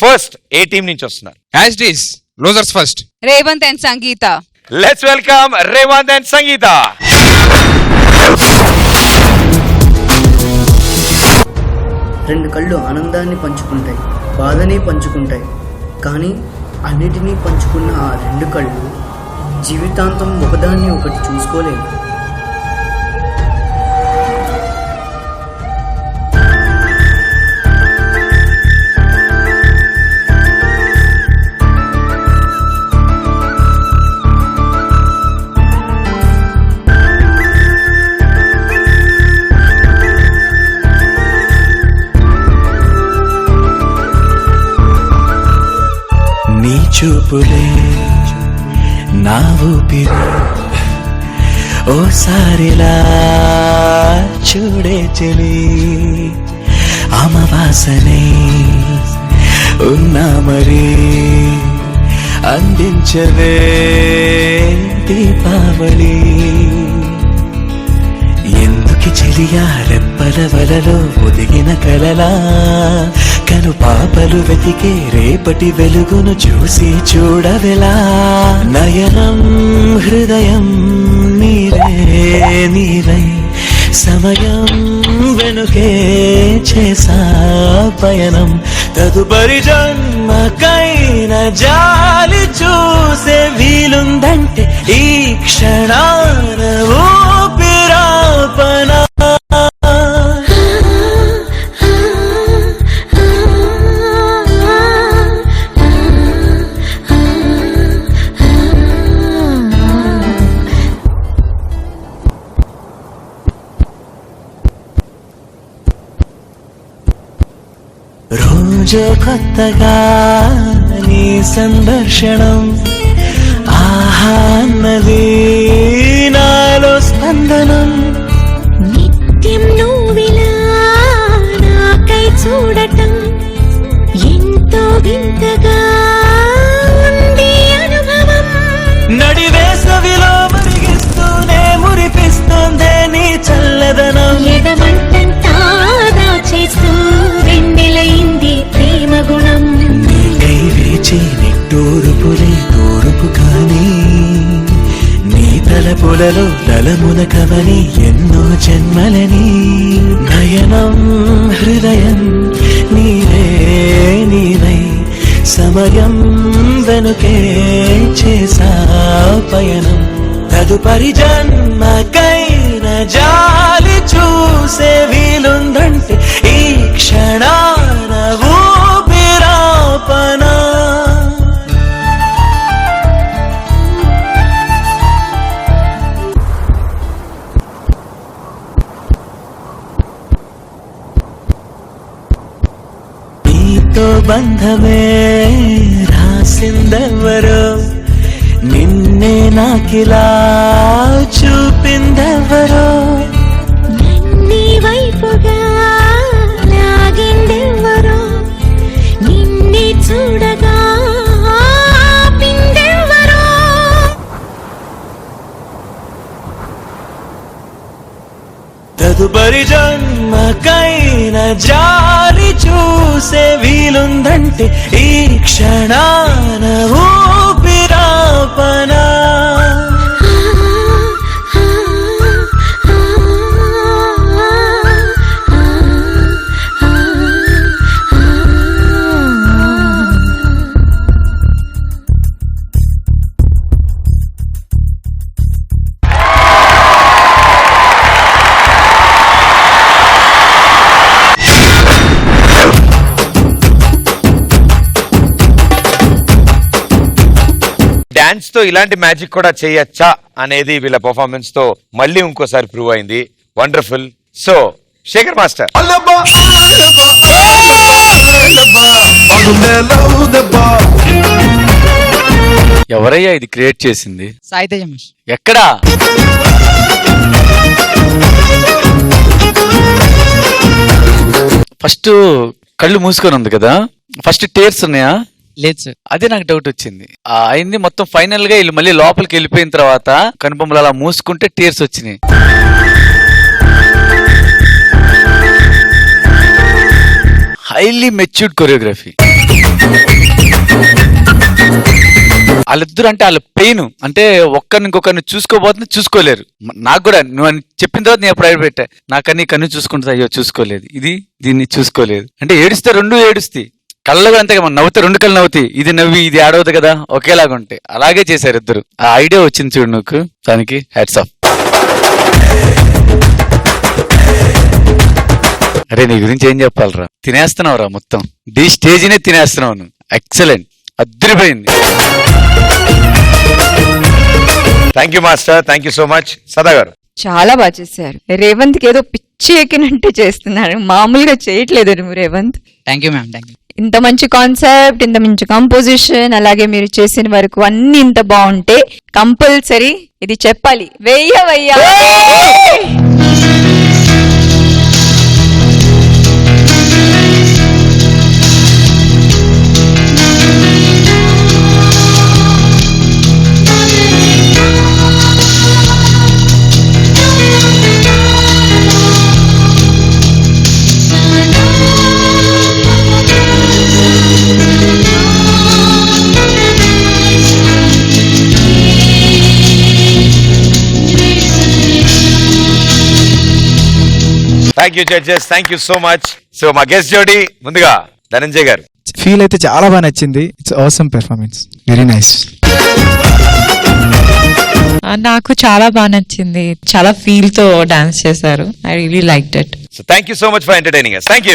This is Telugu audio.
ఫస్ట్ ఏ టీం నుంచి వస్తున్నారు? As it is losers first Revanth and Sangeetha. Let's welcome Revanth and Sangeetha. రెండు కళ్ళు ఆనందాన్ని పంచుకుంటాయి బాధని పంచుకుంటాయి. కానీ అన్నిటినీ పంచుకున్న ఆ రెండు కళ్ళు జీవితాంతం ఒకదాన్ని ఒకటి చూసుకోలేవు. చూపులే నా ఊపిరి ఓసారిలా చూడే చెలి అమవాసనే ఉన్నా మరి అందించవే దీపావళి. ఎందుకి చెలియా రెప్పల వలలో ఒదిగిన కలలా. కను పాపలు వెతికే రేపటి వెలుగును చూసి చూడవెలా. నయనం హృదయం నీరే నీరై. సమయం వెనుకే చేసా పయనం. తదుపరి జన్మకైన జాలి చూసే వీలుందంటే ఈ క్షణాన ఊపి కల్పన. రోజు కొత్తగా నీ సందర్శనం ఆహా నది నాలో స్పందనం. నిట్టూరుపులే తూరుపు కానీ నీ తలపులలో తలమున కవని ఎన్నో జన్మలని. నయనం హృదయం నీవే నీవై. సమయం వెనుకే చేసా పయనం. తదుపరి జన్మకైన జాలి చూసే వీలుందండి నీతో బంధమే రాసిందెవరో? నిన్నే నాకిలా చూపిందెవరో? నీ వైపుగా లాగిందెవ్వరో నిన్నే చూడగా ఆపిందెవ్వరో తదుపరి జన్మకైన జాలి చూసే వీలుందంటే ఈ క్షణా. తో ఇలాంటి మ్యాజిక్ కూడా చేయొచ్చా అనేది వీళ్ళ పర్ఫార్మెన్స్తో మళ్ళీ ఇంకోసారి ప్రూవ్ అయింది. Wonderful so Shekhar master. ఎవరయ్యా ఇది క్రియేట్ చేసింది? సాయితేజ ఎక్కడా? ఫస్ట్ కళ్ళు మూసుకొని ఉంది కదా? ఫస్ట్ టేర్స్ ఉన్నాయా? లేదు సార్. అదే నాకు డౌట్ వచ్చింది. ఆ అయింది మొత్తం ఫైనల్గా వీళ్ళు మళ్ళీ లోపలికి వెళ్ళిపోయిన తర్వాత కనుబొమ్మలు అలా మూసుకుంటే టీర్స్ వచ్చినాయి. హైలీ మెచ్యూర్డ్ కొరియోగ్రఫీ వాళ్ళిద్దరు అంటే వాళ్ళ పెయిన్ అంటే ఒక్కరిని ఇంకొకరిని చూసుకోబోతుంది చూసుకోలేరు. మ- నాకు కూడా నువ్వు అని చెప్పిన తర్వాత నేను ఎప్పుడు పెట్టా. నాకన్నీ కన్ను చూసుకుంటుంది అయ్యో చూసుకోలేదు. ఇది దీన్ని చూసుకోలేదు. అంటే ఏడుస్తే రెండు ఏడుస్తాయి. కళ్ళు కూడా అంతే కదా, నవ్వుతే రెండు కళ్ళు నవ్వుతాయి. ఇది నవ్వి ఇది ఆడవద్దు కదా. ఒకేలాగా ఉంటాయి అలాగే చేశారు ఇద్దరు. ఆ ఐడియా వచ్చింది చూడు నువ్వు దానికి హ్యాట్స్ ఆఫ్ అరే నీ గురించి ఏం చెప్పాలరా? తినేస్తున్నావురా మొత్తం. ది స్టేజ్నే తినేస్తున్నావు నువ్వు. ఎక్సలెంట్ అద్దరిపోయింది. Thank you master thank you so much Sada గారు చాలా బాగా చేశారు. రేవంత్కి ఏదో పిచ్చి ఎక్కినట్టు చేస్తున్నారు. మామూలుగా చేయట్లేదు నువ్వు Revanth. Thank you ma'am thank you ఇంత మంచి కాన్సెప్ట్ ఇంత మంచి కంపోజిషన్ అలాగే మీరు చేసిన వరకు అన్ని ఇంత బాగుంటే కంపల్సరీ ఇది చెప్పాలి. వెయ్య వెయ్య. Thank you judges thank you so much so మా గెస్ట్ జోడి ముందుగా ధనంజయ్ గారు. ఫీల్ అయితే చాలా బాగా నచ్చింది. It's awesome performance very nice నాకు చాలా బాగా నచ్చింది. చాలా ఫీల్తో డాన్స్ చేశారు. I really like that so thank you so much for entertaining thank you